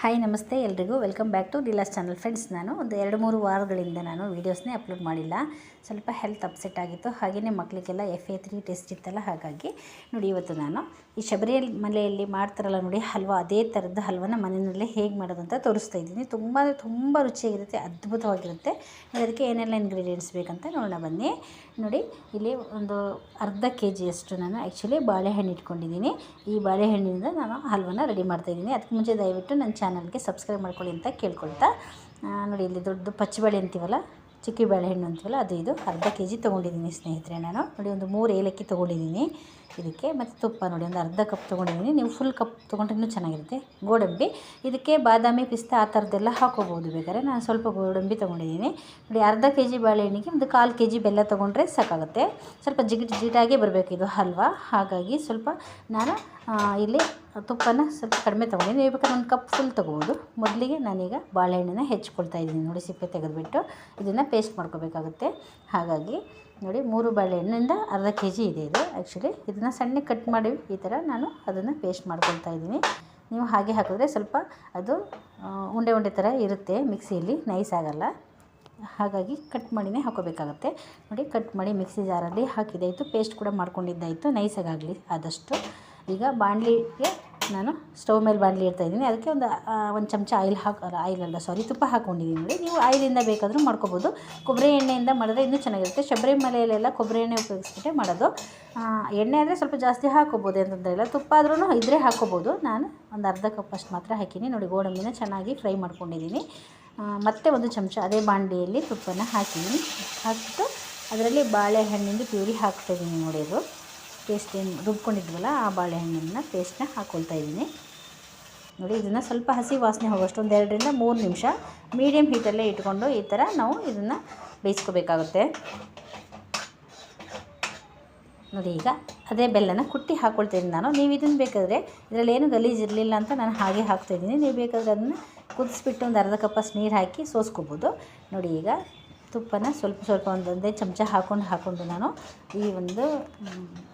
Hi ನಮಸ್ತೆ ಎಲ್ರಿಗೂ. Welcome back to ಡಿಲಾಸ್ ಚಾನಲ್ ಫ್ರೆಂಡ್ಸ್ ನಾನು ಒಂದು ಎರಡು ಮೂರು ವಾರಗಳಿಂದ ನಾನು ವೀಡಿಯೋಸ್ನೇ ಅಪ್ಲೋಡ್ ಮಾಡಿಲ್ಲ. ಸ್ವಲ್ಪ ಹೆಲ್ತ್ ಅಪ್ಸೆಟ್ ಆಗಿತ್ತು. ಹಾಗೆಯೇ ಮಕ್ಕಳಿಗೆಲ್ಲ ಎಫ್ ಎ ತ್ರೀ ಟೆಸ್ಟ್ ಇತ್ತಲ್ಲ, ಹಾಗಾಗಿ ನೋಡಿ, ಇವತ್ತು ನಾನು ಈ ಶಬರಿಯಲ್ಲಿ ಮಲೆಯಲ್ಲಿ ಮಾಡ್ತಾರಲ್ಲ ನೋಡಿ, ಹಲ್ವಾ, ಅದೇ ಥರದ ಹಲ್ವನ ಮನೆಯಲ್ಲೇ ಹೇಗೆ ಮಾಡೋದು ಅಂತ ತೋರಿಸ್ತಾ ಇದ್ದೀನಿ. ತುಂಬ ತುಂಬ ರುಚಿಯಾಗಿರುತ್ತೆ, ಅದ್ಭುತವಾಗಿರುತ್ತೆ. ನೋಡಿ ಅದಕ್ಕೆ ಏನೆಲ್ಲ ಇಂಗ್ರೀಡಿಯೆಂಟ್ಸ್ ಬೇಕಂತ ನೋಡೋಣ ಬನ್ನಿ. ನೋಡಿ, ಇಲ್ಲಿ ಒಂದು ಅರ್ಧ ಕೆ ಜಿಯಷ್ಟು ನಾನು ಆ್ಯಕ್ಚುಲಿ ಬಾಳೆಹಣ್ಣು ಇಟ್ಕೊಂಡಿದ್ದೀನಿ. ಈ ಬಾಳೆಹಣ್ಣಿನಿಂದ ನಾನು ಹಲ್ವನ ರೆಡಿ ಮಾಡ್ತಾಯಿದ್ದೀನಿ ಅದಕ್ಕೆ ಮುಂಚೆ ದಯವಿಟ್ಟು ನನ್ನ ಚಾನಲ್ಗೆ ಸಬ್ಸ್ಕ್ರೈಬ್ ಮಾಡ್ಕೊಳ್ಳಿ ಅಂತ ಕೇಳ್ಕೊಳ್ತಾ ನೋಡಿ ಇಲ್ಲಿ ದೊಡ್ಡ ಪಚ್ಚಬಾಳೆ ಅಂತೀವಲ್ಲ ಚಿಕ್ಕಿ ಬಾಳೆಹಣ್ಣು ಅಂತೀವಲ್ಲ, ಅದು ಇದು, ಅರ್ಧ ಕೆ ಜಿ ತೊಗೊಂಡಿದ್ದೀನಿ ಸ್ನೇಹಿತರೆ ನಾನು. ನೋಡಿ ಒಂದು ಮೂರು ಏಲಕ್ಕಿ ತೊಗೊಂಡಿದ್ದೀನಿ ಇದಕ್ಕೆ, ಮತ್ತು ತುಪ್ಪ ನೋಡಿ, ಒಂದು ಅರ್ಧ ಕಪ್ ತೊಗೊಂಡಿದ್ದೀನಿ. ನೀವು ಫುಲ್ ಕಪ್ ತೊಗೊಂಡ್ರೆ ಇನ್ನೂ ಚೆನ್ನಾಗಿರುತ್ತೆ. ಗೋಡಂಬಿ, ಇದಕ್ಕೆ ಬಾದಾಮಿ ಪಿಸ್ತಾ ಆ ಥರದ್ದೆಲ್ಲ ಹಾಕೋಬೋದು ಬೇಕಾದ್ರೆ. ನಾನು ಸ್ವಲ್ಪ ಗೋಡಂಬಿ ತೊಗೊಂಡಿದ್ದೀನಿ. ನೋಡಿ ಅರ್ಧ ಕೆ ಜಿ ಬಾಳೆಹಣ್ಣಿಗೆ ಒಂದು ಕಾಲು ಕೆ ಜಿ ಬೆಲ್ಲ ತೊಗೊಂಡ್ರೆ ಸಾಕಾಗುತ್ತೆ. ಸ್ವಲ್ಪ ಜಿಗಿಟ್ ಜಿಗಿಟಾಗೇ ಬರಬೇಕು ಇದು ಹಲ್ವಾ. ಹಾಗಾಗಿ ಸ್ವಲ್ಪ ನಾನು ಇಲ್ಲಿ ತುಪ್ಪನ ಸ್ವಲ್ಪ ಕಡಿಮೆ ತೊಗೊಂಡಿದ್ದೀನಿ ಬೇಕಾದ್ರೆ ಒಂದು ಕಪ್ ಫುಲ್ ತೊಗೋಬೋದು ಮೊದಲಿಗೆ ನಾನೀಗ ಬಾಳೆಹಣ್ಣನ್ನ ಹೆಚ್ಕೊಳ್ತಾ ಇದ್ದೀನಿ. ನೋಡಿ, ಸಿಪ್ಪೆ ತೆಗೆದುಬಿಟ್ಟು ಇದನ್ನು ಪೇಸ್ಟ್ ಮಾಡ್ಕೋಬೇಕಾಗುತ್ತೆ. ಹಾಗಾಗಿ ನೋಡಿ, ಮೂರು ಬಾಳೆಹಣ್ಣಿಂದ ಅರ್ಧ ಕೆ ಜಿ ಇದೆ ಇದು. ಆ್ಯಕ್ಚುಲಿ ಇದನ್ನು ಸಣ್ಣ ಕಟ್ ಮಾಡಿ ಈ ಥರ ನಾನು ಅದನ್ನು ಪೇಸ್ಟ್ ಮಾಡ್ಕೊಳ್ತಾ ಇದ್ದೀನಿ. ನೀವು ಹಾಗೆ ಹಾಕಿದ್ರೆ ಸ್ವಲ್ಪ ಅದು ಉಂಡೆ ಉಂಡೆ ಥರ ಇರುತ್ತೆ ಮಿಕ್ಸಿಯಲ್ಲಿ ನೈಸ್ ಆಗಲ್ಲ. ಹಾಗಾಗಿ ಕಟ್ ಮಾಡಿನೇ ಹಾಕೋಬೇಕಾಗುತ್ತೆ. ನೋಡಿ ಕಟ್ ಮಾಡಿ ಮಿಕ್ಸಿ ಜಾರಲ್ಲಿ ಹಾಕಿದಾಯಿತು ಪೇಸ್ಟ್ ಕೂಡ ಮಾಡ್ಕೊಂಡಿದ್ದಾಯಿತು ನೈಸಾಗಲಿ ಆದಷ್ಟು. ಈಗ ಬಾಣಲಿಗೆ ನಾನು ಸ್ಟವ್ ಮೇಲೆ ಬಾಣಲಿ ಇಡ್ತಾ ಇದ್ದೀನಿ. ಅದಕ್ಕೆ ಒಂದು ಒಂದು ಚಮಚ ಆಯಿಲ್ ಹಾಕ ಆಯಿಲ್ ಅಲ್ಲ ಸಾರಿ ತುಪ್ಪ ಹಾಕ್ಕೊಂಡಿದ್ದೀನಿ ನೋಡಿ. ನೀವು ಆಯಿಲಿಂದ ಬೇಕಾದರೂ ಮಾಡ್ಕೋಬೋದು. ಕೊಬ್ಬರಿ ಎಣ್ಣೆಯಿಂದ ಮಾಡಿದ್ರೆ ಇನ್ನೂ ಚೆನ್ನಾಗಿರುತ್ತೆ. ಶಬರಿ ಮಲೆಯಲ್ಲೆಲ್ಲ ಕೊಬ್ಬರಿ ಎಣ್ಣೆ ಉಪಯೋಗಿಸ್ಬಿಟ್ಟೆ ಮಾಡೋದು. ಎಣ್ಣೆ ಅಂದರೆ ಸ್ವಲ್ಪ ಜಾಸ್ತಿ ಹಾಕೋಬೋದು ಅಂತಂದ್ರೆ ಇಲ್ಲ ತುಪ್ಪ ಆದ್ರೂ ಇದ್ರೆ ಹಾಕೋಬೋದು ನಾನು ಒಂದು ಅರ್ಧ ಕಪ್ ಅಷ್ಟು ಮಾತ್ರ ಹಾಕೀನಿ. ನೋಡಿ, ಗೋಡಂಬಿನ ಚೆನ್ನಾಗಿ ಫ್ರೈ ಮಾಡ್ಕೊಂಡಿದ್ದೀನಿ. ಮತ್ತೆ ಒಂದು ಚಮಚ ಅದೇ ಬಾಣಲಿಯಲ್ಲಿ ತುಪ್ಪನ ಹಾಕಿದ್ದೀನಿ. ಹಾಕಿಬಿಟ್ಟು ಅದರಲ್ಲಿ ಬಾಳೆಹಣ್ಣಿಂದು ಪ್ಯೂರಿ ಹಾಕ್ತಾಯಿದ್ದೀನಿ ನೋಡಿ ಅದು. ಪೇಸ್ಟ್ ಏನು ರುಬ್ಕೊಂಡಿದ್ವಲ್ಲ ಆ ಬಾಳೆಹಣ್ಣನ್ನು ಪೇಸ್ಟ್ನ ಹಾಕ್ಕೊಳ್ತಾ ಇದ್ದೀನಿ. ನೋಡಿ, ಇದನ್ನು ಸ್ವಲ್ಪ ಹಸಿ ವಾಸನೆ ಹೋಗೋಷ್ಟು ಒಂದು ಎರಡರಿಂದ ಮೂರು ನಿಮಿಷ ಮೀಡಿಯಮ್ ಹೀಟಲ್ಲೇ ಇಟ್ಕೊಂಡು ಈ ಥರ ನಾವು ಇದನ್ನು ಬೇಯಿಸ್ಕೋಬೇಕಾಗುತ್ತೆ. ನೋಡಿ, ಈಗ ಅದೇ ಬೆಲ್ಲನ ಕುಟ್ಟಿ ಹಾಕ್ಕೊಳ್ತೀನಿ ನಾನು. ನೀವು ಇದನ್ನು ಬೇಕಾದರೆ, ಇದರಲ್ಲಿ ಏನು ಗಲೀಜು ಇರಲಿಲ್ಲ ಅಂತ ನಾನು ಹಾಗೆ ಹಾಕ್ತಾಯಿದ್ದೀನಿ ನೀವು ಬೇಕಾದರೆ ಅದನ್ನು ಕುದಿಸ್ಬಿಟ್ಟು ಒಂದು ಅರ್ಧ ಕಪ್ಪಷ್ಟು ನೀರು ಹಾಕಿ ಸೋಸ್ಕೋಬೋದು. ನೋಡಿ, ಈಗ ತುಪ್ಪನ ಸ್ವಲ್ಪ ಸ್ವಲ್ಪ ಒಂದೊಂದೇ ಚಮಚ ಹಾಕ್ಕೊಂಡು ಹಾಕ್ಕೊಂಡು ನಾನು ಈ ಒಂದು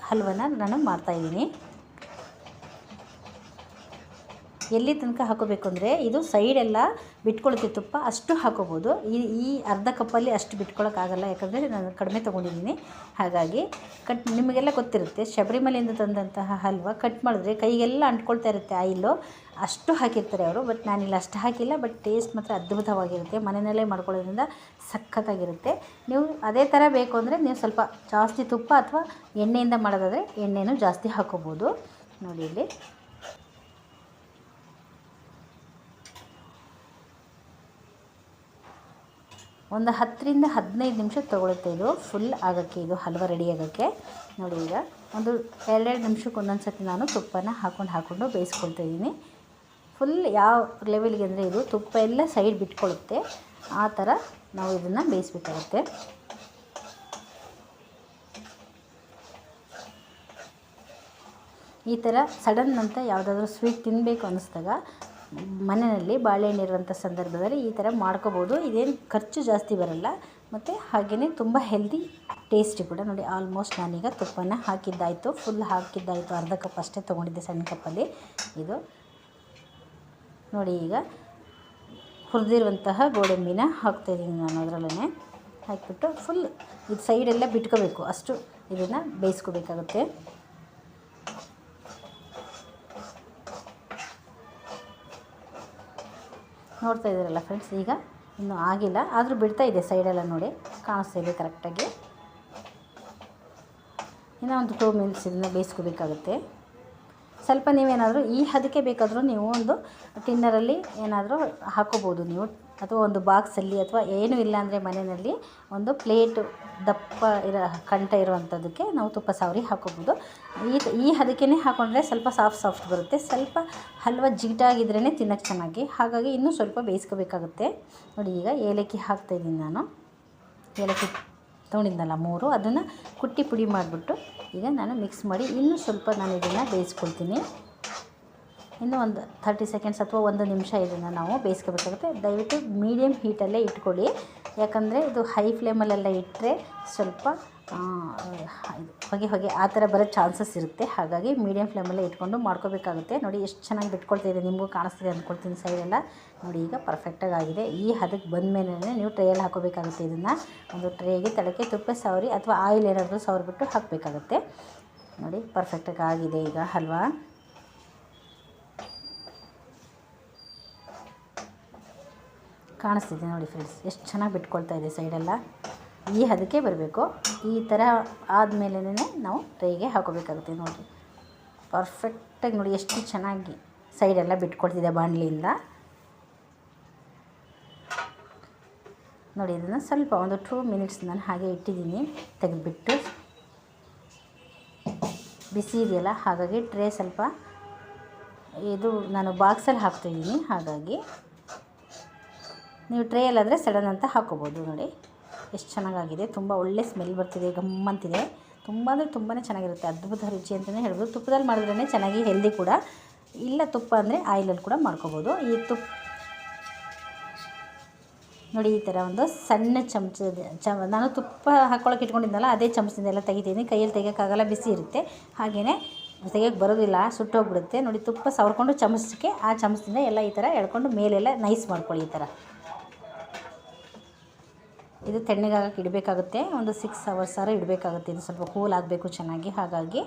ಹಲ್ವನ ನಾನು ಮಾಡ್ತಾಯಿದ್ದೀನಿ ಎಲ್ಲಿ ತನಕ ಹಾಕೋಬೇಕು ಅಂದರೆ ಇದು ಸೈಡೆಲ್ಲ ಬಿಟ್ಕೊಳುತ್ತೆ ತುಪ್ಪ ಅಷ್ಟು ಹಾಕೋಬೋದು. ಈ ಈ ಅರ್ಧ ಕಪ್ಪಲ್ಲಿ ಅಷ್ಟು ಬಿಟ್ಕೊಳೋಕ್ಕಾಗಲ್ಲ ಯಾಕಂದರೆ ನಾನು ಕಡಿಮೆ ತೊಗೊಂಡಿದ್ದೀನಿ. ಹಾಗಾಗಿ ಕಟ್ ನಿಮಗೆಲ್ಲ ಗೊತ್ತಿರುತ್ತೆ, ಶಬರಿಮಲೆಯಿಂದ ತಂದಂತಹ ಹಲ್ವ ಕಟ್ ಮಾಡಿದ್ರೆ ಕೈಗೆಲ್ಲ ಅಂಟ್ಕೊಳ್ತಾ ಇರುತ್ತೆ ಆಯಿಲು. ಅಷ್ಟು ಹಾಕಿರ್ತಾರೆ ಅವರು ಬಟ್ ನಾನಿಲ್ಲ ಅಷ್ಟು ಹಾಕಿಲ್ಲ ಬಟ್ ಟೇಸ್ಟ್ ಮಾತ್ರ ಅದ್ಭುತವಾಗಿರುತ್ತೆ. ಮನೆಯಲ್ಲೇ ಮಾಡ್ಕೊಳ್ಳೋದ್ರಿಂದ ಸಖತ್ತಾಗಿರುತ್ತೆ. ನೀವು ಅದೇ ಥರ ಬೇಕು ಅಂದರೆ ನೀವು ಸ್ವಲ್ಪ ಜಾಸ್ತಿ ತುಪ್ಪ ಅಥವಾ ಎಣ್ಣೆಯಿಂದ ಮಾಡೋದಾದರೆ ಎಣ್ಣೆನೂ ಜಾಸ್ತಿ ಹಾಕೋಬೋದು. ನೋಡಿ ಇಲ್ಲಿ. ಒಂದು ಹತ್ತರಿಂದ ಹದಿನೈದು ನಿಮಿಷ ತೊಗೊಳುತ್ತೆ ಇದು. ಫುಲ್ ಆಗೋಕ್ಕೆ ಇದು, ಹಲ್ವ ರೆಡಿ ಆಗೋಕ್ಕೆ. ನೋಡಿ ಈಗ, ಒಂದು ಎರಡೆರಡು ನಿಮಿಷಕ್ಕೆ ಒಂದೊಂದು ಸರ್ತಿ ನಾನು ತುಪ್ಪನ ಹಾಕೊಂಡು ಹಾಕ್ಕೊಂಡು ಬೇಯಿಸ್ಕೊಳ್ತಾ ಇದ್ದೀನಿ. ಫುಲ್ ಯಾವ ಲೆವೆಲ್ಗೆ ಅಂದರೆ ಇದು ತುಪ್ಪ ಎಲ್ಲ ಸೈಡ್ ಬಿಟ್ಕೊಳ್ಳುತ್ತೆ ಆ ಥರ ನಾವು ಇದನ್ನು ಬೇಯಿಸ್ಬೇಕಾಗುತ್ತೆ. ಈ ಥರ ಸಡನ್ ಅಂತ ಯಾವುದಾದ್ರೂ ಸ್ವೀಟ್ ತಿನ್ನಬೇಕು ಅನ್ನಿಸ್ದಾಗ ಮನೆಯಲ್ಲಿ ಬಾಳೆಹಣ್ಣು ಇರುವಂಥ ಸಂದರ್ಭದಲ್ಲಿ ಈ ಥರ ಮಾಡ್ಕೋಬೋದು. ಇದೇನು ಖರ್ಚು ಜಾಸ್ತಿ ಬರಲ್ಲ. ಮತ್ತು ಹಾಗೆಯೇ ತುಂಬ ಹೆಲ್ದಿ ಟೇಸ್ಟಿ ಕೂಡ ನೋಡಿ ಆಲ್ಮೋಸ್ಟ್ ನಾನೀಗ ತುಪ್ಪನ ಹಾಕಿದ್ದಾಯಿತು. ಫುಲ್ ಹಾಕಿದ್ದಾಯಿತು. ಅರ್ಧ ಕಪ್ ಅಷ್ಟೇ ತೊಗೊಂಡಿದ್ದೆ ಸಣ್ಣ ಕಪ್ಪಲ್ಲಿ ಇದು ನೋಡಿ ಈಗ ಹುರಿದಿರುವಂತಹ ಗೋಡಂಬಿನ ಹಾಕ್ತಾಯಿದ್ದೀನಿ ನಾನು ಅದರಲ್ಲೇ. ಹಾಕಿಬಿಟ್ಟು ಫುಲ್ ಇದು ಸೈಡೆಲ್ಲ ಬಿಟ್ಕೋಬೇಕು. ಅಷ್ಟು ಇದನ್ನು ಬೇಯಿಸ್ಕೋಬೇಕಾಗುತ್ತೆ. ನೋಡ್ತಾ ಇದ್ದೀರಲ್ಲ ಫ್ರೆಂಡ್ಸ್ ಈಗ ಇನ್ನೂ ಆಗಿಲ್ಲ. ಆದರೂ ಬಿಡ್ತಾ ಇದೆ ಸೈಡೆಲ್ಲ ನೋಡಿ. ಕಾಣಿಸ್ತಾ ಇದೆ ಕರೆಕ್ಟಾಗಿ ಇನ್ನೂ ಒಂದು ಟೂ ಮಿನಿಟ್ಸ್ ಇದನ್ನು ಬೇಯಿಸ್ಕೋಬೇಕಾಗುತ್ತೆ. ಸ್ವಲ್ಪ ನೀವೇನಾದರೂ ಈ ಹದಕ್ಕೆ ಬೇಕಾದರೂ ನೀವು ಒಂದು ಟಿನ್ನರಲ್ಲಿ ಏನಾದರೂ ಹಾಕೋಬೋದು ನೀವು. ಅಥವಾ ಒಂದು ಬಾಕ್ಸಲ್ಲಿ ಅಥವಾ ಏನೂ ಇಲ್ಲ ಅಂದರೆ ಮನೆಯಲ್ಲಿ ಒಂದು ಪ್ಲೇಟು ದಪ್ಪ ಇರೋ, ಕಂಠ ಇರುವಂಥದ್ದಕ್ಕೆ ನಾವು ತುಪ್ಪ ಸಾವರಿ ಹಾಕೋಬೋದು. ಈ ಈ ಹದಕ್ಕೆ ಹಾಕೊಂಡ್ರೆ ಸ್ವಲ್ಪ ಸಾಫ್ಟ್ ಸಾಫ್ಟ್ ಬರುತ್ತೆ. ಸ್ವಲ್ಪ ಹಲ್ವ ಜಿಗಿಟಾಗಿದ್ರೇ ತಿನ್ನೋಕ್ಕೆ ಚೆನ್ನಾಗಿ. ಹಾಗಾಗಿ ಇನ್ನೂ ಸ್ವಲ್ಪ ಬೇಯಿಸ್ಕೋಬೇಕಾಗುತ್ತೆ. ನೋಡಿ ಈಗ ಏಲಕ್ಕಿ ಹಾಕ್ತಾಯಿದ್ದೀನಿ ನಾನು. ಏಲಕ್ಕಿ ತೊಗೊಂಡಿದ್ದಲ್ಲ ಮೂರು, ಅದನ್ನು ಕುಟ್ಟಿ ಪುಡಿ ಮಾಡಿಬಿಟ್ಟು ಈಗ ನಾನು ಮಿಕ್ಸ್ ಮಾಡಿ ಇನ್ನೂ ಸ್ವಲ್ಪ ನಾನು ಇದನ್ನು ಬೇಯಿಸ್ಕೊಳ್ತೀನಿ. ಇನ್ನೂ ಒಂದು ಥರ್ಟಿ ಸೆಕೆಂಡ್ಸ್ ಅಥವಾ ಒಂದು ನಿಮಿಷ ಇದನ್ನು ನಾವು ಬೇಯಿಸ್ಕೋಬೇಕಾಗುತ್ತೆ. ದಯವಿಟ್ಟು ಮೀಡಿಯಮ್ ಹೀಟಲ್ಲೇ ಇಟ್ಕೊಳ್ಳಿ. ಯಾಕಂದರೆ ಇದು ಹೈ ಫ್ಲೇಮಲ್ಲೆಲ್ಲ ಇಟ್ಟರೆ ಸ್ವಲ್ಪ ಇದು ಹೊಗೆ ಹೊಗೆ ಆ ಥರ ಬರೋ ಚಾನ್ಸಸ್ ಇರುತ್ತೆ. ಹಾಗಾಗಿ ಮೀಡಿಯಮ್ ಫ್ಲೇಮಲ್ಲೇ ಇಟ್ಕೊಂಡು ಮಾಡ್ಕೋಬೇಕಾಗುತ್ತೆ. ನೋಡಿ ಎಷ್ಟು ಚೆನ್ನಾಗಿ ಬಿಟ್ಕೊಳ್ತಿದೆ ನಿಮಗೂ ಕಾಣಿಸ್ತಿದೆ ಅಂದ್ಕೊಳ್ತೀನಿ ಸೈಡೆಲ್ಲ ನೋಡಿ ಈಗ ಪರ್ಫೆಕ್ಟಾಗಿ ಆಗಿದೆ. ಈ ಹದಕ್ಕೆ ಬಂದ ಮೇಲೆ ನೀವು ಟ್ರೇಯಲ್ಲಿ ಹಾಕೋಬೇಕಾಗುತ್ತೆ ಇದನ್ನು. ಒಂದು ಟ್ರೇಗೆ ತಳಕ್ಕೆ ತುಪ್ಪ ಸವರಿ ಅಥವಾ ಆಯಿಲ್ ಏನಾದರೂ ಸವರಿಬಿಟ್ಟು ಹಾಕಬೇಕಾಗುತ್ತೆ. ನೋಡಿ ಪರ್ಫೆಕ್ಟಾಗಿ ಆಗಿದೆ ಈಗ ಹಲ್ವಾ ಕಾಣಿಸ್ತಿದೆ ನೋಡಿ ಫ್ರೆಂಡ್ಸ್ ಎಷ್ಟು ಚೆನ್ನಾಗಿ ಬಿಟ್ಕೊಳ್ತಾ ಇದೆ ಸೈಡೆಲ್ಲ ಈ ಹದಕ್ಕೆ ಬರಬೇಕು. ಈ ಥರ ಆದಮೇಲೆ ನಾವು ಟ್ರೈಗೆ ಹಾಕೋಬೇಕಾಗುತ್ತೆ ನೋಡಿ ಪರ್ಫೆಕ್ಟಾಗಿ ನೋಡಿ ಎಷ್ಟು ಚೆನ್ನಾಗಿ ಸೈಡೆಲ್ಲ ಬಿಟ್ಕೊಳ್ತಿದೆ ಬಾಣಲಿಯಿಂದ. ನೋಡಿ ಇದನ್ನು ಸ್ವಲ್ಪ ಒಂದು ಟೂ ಮಿನಿಟ್ಸ್ ನಾನು ಹಾಗೆ ಇಟ್ಟಿದ್ದೀನಿ. ತೆಗೆದುಬಿಟ್ಟು ಬಿಸಿ ಇದೆಯಲ್ಲ, ಹಾಗಾಗಿ ಟ್ರೇ ಸ್ವಲ್ಪ ಇದು ನಾನು ಬಾಕ್ಸಲ್ಲಿ ಹಾಕ್ತಿದ್ದೀನಿ ಹಾಗಾಗಿ ನೀವು ಟ್ರೇಯಲ್ಲಾದರೆ ಸಡನ್ ಅಂತ ಹಾಕೋಬೋದು ನೋಡಿ. ಎಷ್ಟು ಚೆನ್ನಾಗಾಗಿದೆ. ತುಂಬ ಒಳ್ಳೆ ಸ್ಮೆಲ್ ಬರ್ತಿದೆ ಗಮ್ಮಂತಿದೆ ತುಂಬ ಅಂದರೆ ತುಂಬಾ ಚೆನ್ನಾಗಿರುತ್ತೆ. ಅದ್ಭುತ ರುಚಿ ಅಂತಲೇ ಹೇಳ್ಬೋದು. ತುಪ್ಪದಲ್ಲಿ ಮಾಡಿದ್ರೇ ಚೆನ್ನಾಗಿ ಹೆಲ್ದಿ ಕೂಡ. ಇಲ್ಲ ತುಪ್ಪ ಅಂದರೆ ಆಯಿಲಲ್ಲಿ ಕೂಡ ಮಾಡ್ಕೋಬೋದು. ಈ ತುಪ್ಪ ನೋಡಿ ಈ ಥರ ಒಂದು ಸಣ್ಣ ಚಮಚದ ಚ ನಾನು ತುಪ್ಪ ಹಾಕ್ಕೊಳಕ್ಕೆ ಇಟ್ಕೊಂಡಿದ್ದಲ್ಲ ಅದೇ ಚಮಚದಿಂದ ಎಲ್ಲ ತೆಗಿತೀನಿ. ಕೈಯಲ್ಲಿ ತೆಗಿಯೋಕ್ಕಾಗಲ್ಲ, ಬಿಸಿ ಇರುತ್ತೆ. ಹಾಗೆಯೇ ತೆಗಿಯೋಕ್ಕೆ ಬರೋದಿಲ್ಲ ಸುಟ್ಟೋಗ್ಬಿಡುತ್ತೆ ನೋಡಿ ತುಪ್ಪ ಸವರ್ಕೊಂಡು ಚಮಚಕ್ಕೆ ಆ ಚಮಚದಿಂದ ಎಲ್ಲ ಈ ಥರ ಎಳ್ಕೊಂಡು ಮೇಲೆಲ್ಲ ನೈಸ್ ಮಾಡ್ಕೊಳ್ಳಿ ಈ ಥರ ಇದು ತಣ್ಣಗಾಗಕ್ಕೆ ಇಡಬೇಕಾಗುತ್ತೆ. ಒಂದು ಸಿಕ್ಸ್ ಅವರ್ಸ್ ಆರ ಇಡಬೇಕಾಗುತ್ತೆ. ಇದು ಸ್ವಲ್ಪ ಕೂಲ್ ಆಗಬೇಕು ಚೆನ್ನಾಗಿ. ಹಾಗಾಗಿ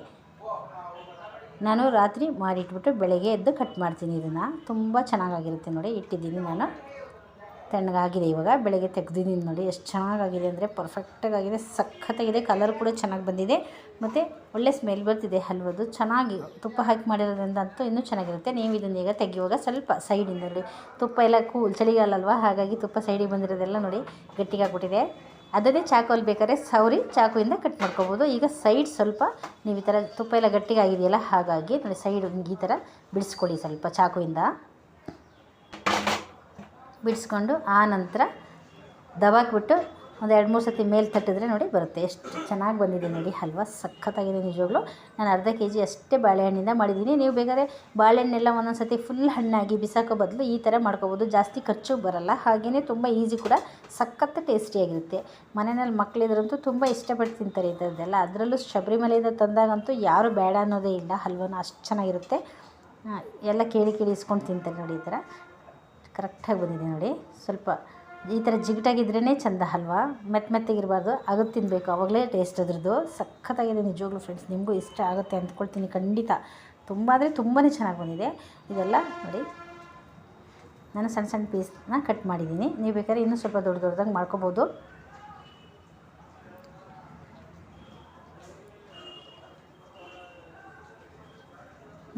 ನಾನು ರಾತ್ರಿ ಮಾಡಿಟ್ಬಿಟ್ಟು ಬೆಳಗ್ಗೆ ಎದ್ದು ಕಟ್ ಮಾಡ್ತೀನಿ ಇದನ್ನು. ತುಂಬ ಚೆನ್ನಾಗಾಗಿರುತ್ತೆ ನೋಡಿ. ಇಟ್ಟಿದ್ದೀನಿ ನಾನು. ತಣ್ಣಗಾಗಿದೆ. ಇವಾಗ ಬೆಳಗ್ಗೆ ತೆಗೆದಿದ್ದೀನಿ ನೋಡಿ ಎಷ್ಟು ಚೆನ್ನಾಗಾಗಿದೆ ಅಂದರೆ ಪರ್ಫೆಕ್ಟಾಗಿದೆ ಸಖತ್ತಾಗಿದೆ. ಕಲರ್ ಕೂಡ ಚೆನ್ನಾಗಿ ಬಂದಿದೆ. ಮತ್ತು ಒಳ್ಳೆ ಸ್ಮೆಲ್ ಬರ್ತಿದೆ. ಹಲ್ವದು ಚೆನ್ನಾಗಿ ತುಪ್ಪ ಹಾಕಿ ಮಾಡಿರೋದ್ರಿಂದ ಅಂತೂ ಇನ್ನೂ ಚೆನ್ನಾಗಿರುತ್ತೆ. ನೀವು ಇದನ್ನ ಈಗ ತೆಗೆಯುವಾಗ ಸ್ವಲ್ಪ ಸೈಡಿಂದ ನೋಡಿ. ತುಪ್ಪ ಎಲ್ಲ ಕೂಲ್ ಚಳಿಗಾಲ ಅಲ್ವಾ ಹಾಗಾಗಿ ತುಪ್ಪ ಸೈಡಿಗೆ ಬಂದಿರೋದೆಲ್ಲ ನೋಡಿ ಗಟ್ಟಿಗಾಗ್ಬಿಟ್ಟಿದೆ. ಅದನ್ನೇ ಚಾಕುವಲ್ಲಿ ಬೇಕಾದ್ರೆ ಸೌರಿ ಚಾಕುವಿಂದ ಕಟ್ ಮಾಡ್ಕೊಬೋದು. ಈಗ ಸೈಡ್ ಸ್ವಲ್ಪ ನೀವು ಈ ಥರ ತುಪ್ಪ ಎಲ್ಲ ಗಟ್ಟಿಗಾಗಿದೆಯಲ್ಲ, ಹಾಗಾಗಿ ನೋಡಿ ಸೈಡ್ ಈ ಥರ ಬಿಡಿಸ್ಕೊಳ್ಳಿ ಸ್ವಲ್ಪ ಚಾಕುವಿಂದ ಬಿಡಿಸ್ಕೊಂಡು ಆ ನಂತರ ದಬಾಕ್ಬಿಟ್ಟು ಒಂದು ಎರಡು ಮೂರು ಸತಿ ಮೇಲೆ ತಟ್ಟಿದ್ರೆ ನೋಡಿ ಬರುತ್ತೆ. ಎಷ್ಟು ಚೆನ್ನಾಗಿ ಬಂದಿದೆ ನೋಡಿ. ಹಲ್ವಾ ಸಖತ್ತಾಗಿದೆ ನಿಜವಾಗ್ಲೂ. ನಾನು ಅರ್ಧ ಕೆ ಜಿ ಅಷ್ಟೇ ಬಾಳೆಹಣ್ಣಿಂದ ಮಾಡಿದ್ದೀನಿ. ನೀವು ಬೇಕಾದ್ರೆ ಬಾಳೆಹಣ್ಣೆಲ್ಲ ಒಂದೊಂದು ಸತಿ ಫುಲ್ ಹಣ್ಣಾಗಿ ಬಿಸಾಕೋ ಬದಲು ಈ ಥರ ಮಾಡ್ಕೋಬೋದು. ಜಾಸ್ತಿ ಖರ್ಚು ಬರಲ್ಲ. ಹಾಗೆಯೇ ತುಂಬ ಈಸಿ ಕೂಡ ಸಖತ್ತು ಟೇಸ್ಟಿಯಾಗಿರುತ್ತೆ ಮನೆಯಲ್ಲಿ ಮಕ್ಕಳಿದ್ರಂತೂ ತುಂಬ ಇಷ್ಟಪಟ್ಟು ತಿಂತಾರೆ ಈ ಥರದ್ದೆಲ್ಲ ಅದರಲ್ಲೂ ಶಬರಿಮಲೆಯಿಂದ ತಂದಾಗಂತೂ ಯಾರು ಬೇಡ ಅನ್ನೋದೇ ಇಲ್ಲ. ಹಲ್ವನ ಅಷ್ಟು ಚೆನ್ನಾಗಿರುತ್ತೆ. ಎಲ್ಲ ಕೇಳಿ ಕೇಳಿ ಇಸ್ಕೊಂಡು ತಿಂತಾರೆ ನೋಡಿ ಈ ಥರ ಕರೆಕ್ಟಾಗಿ ಬಂದಿದೆ ನೋಡಿ. ಸ್ವಲ್ಪ ಈ ಥರ ಜಿಗಿಟಾಗಿದ್ರೇ ಚಂದ ಹಲ್ವಾ ಮೆತ್ತ ಮೆತ್ತಗಿರಬಾರ್ದು. ಅಗದು ತಿನ್ನಬೇಕು ಅವಾಗಲೇ ಟೇಸ್ಟ್ ಅದ್ರದ್ದು. ಸಖತ್ತಾಗಿದೆ ನಿಜವಾಗ್ಲೂ ಫ್ರೆಂಡ್ಸ್ ನಿಮಗೂ ಇಷ್ಟ ಆಗುತ್ತೆ ಅಂದ್ಕೊಳ್ತೀನಿ ಖಂಡಿತ. ತುಂಬ ಅಂದರೆ ತುಂಬಾ ಚೆನ್ನಾಗಿ ಬಂದಿದೆ. ಇದೆಲ್ಲ ನೋಡಿ. ನಾನು ಸಣ್ಣ ಸಣ್ಣ ಪೀಸ್ನ ಕಟ್ ಮಾಡಿದ್ದೀನಿ. ನೀವು ಬೇಕಾದ್ರೆ ಇನ್ನೂ ಸ್ವಲ್ಪ ದೊಡ್ಡ ದೊಡ್ಡದಾಗಿ ಮಾಡ್ಕೋಬೋದು.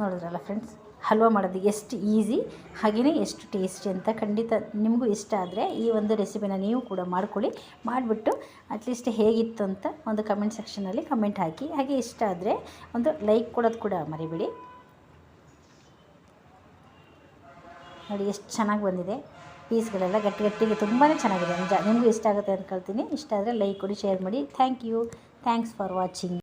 ನೋಡಿದ್ರಲ್ಲ ಫ್ರೆಂಡ್ಸ್ ಹಲ್ವಾ ಮಾಡೋದು ಎಷ್ಟು ಈಸಿ ಹಾಗೆಯೇ ಎಷ್ಟು ಟೇಸ್ಟಿ ಅಂತ ಖಂಡಿತ ನಿಮಗೂ ಇಷ್ಟ ಆದರೆ ಈ ಒಂದು ರೆಸಿಪಿನ ನೀವು ಕೂಡ ಮಾಡ್ಕೊಳ್ಳಿ. ಮಾಡಿಬಿಟ್ಟು ಅಟ್ಲೀಸ್ಟ್ ಹೇಗಿತ್ತು ಅಂತ ಒಂದು ಕಮೆಂಟ್ ಸೆಕ್ಷನಲ್ಲಿ ಕಮೆಂಟ್ ಹಾಕಿ. ಹಾಗೆ ಇಷ್ಟ ಆದರೆ ಒಂದು ಲೈಕ್ ಕೊಡೋದು ಕೂಡ ಮರಿಬೇಡಿ. ನೋಡಿ ಎಷ್ಟು ಚೆನ್ನಾಗಿ ಬಂದಿದೆ. ಪೀಸ್ಗಳೆಲ್ಲ ಗಟ್ಟಿ ಗಟ್ಟಿಗೆ ತುಂಬಾ ಚೆನ್ನಾಗಿದೆ. ನಿಜ ನಿಮಗೂ ಇಷ್ಟ ಆಗುತ್ತೆ ಅಂದ್ಕೊಳ್ತೀನಿ ಇಷ್ಟ ಆದರೆ ಲೈಕ್ ಕೊಡಿ ಶೇರ್ ಮಾಡಿ. Thank you thanks for watching